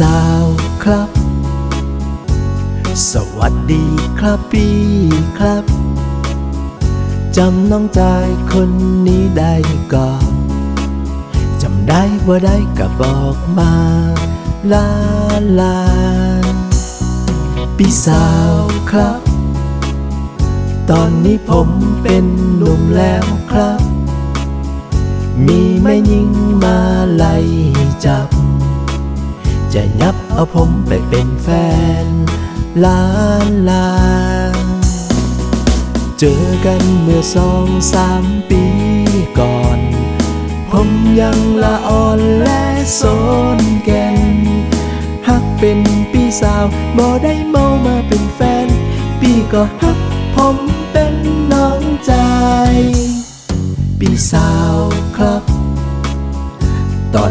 สาวครับ สวัสดีครับพี่ครับ จำน้องจายคนนี้ได้ก่อนจำได้ว่าได้ก็บอกมาลาลา พี่สาวครับ ตอนนี้ผมเป็นหนุ่มแล้วครับ มีไม่ยิงมาไล่จับ จะยับเอาผมไปเป็นแฟนลาลา เจอกันเมื่อสองสามปีก่อน ผมยังละอ่อนและโซนแก่นฮักเป็นพี่สาวบ่ได้เมามาเป็นแฟน พี่ก็ฮักผมเป็นน้องใจ พี่สาว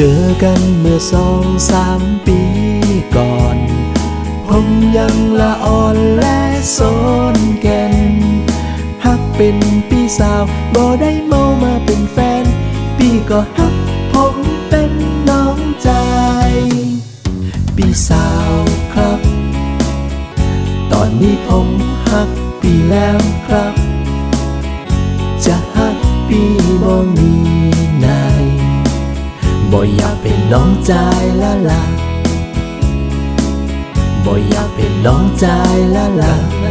เจอกันเมื่อสองสามปีก่อน ผมยังละอ่อนและโซนแก่นฮักเป็นพี่สาวบ่ได้เมามาเป็นแฟน พี่ก็ฮักผมเป็นน้องใจ พี่สาวครับ ตอนนี้ผมฮักพี่แล้วครับ บ่อยากเป็นน้องใจละละบ่อยากเป็นน้องใจละละ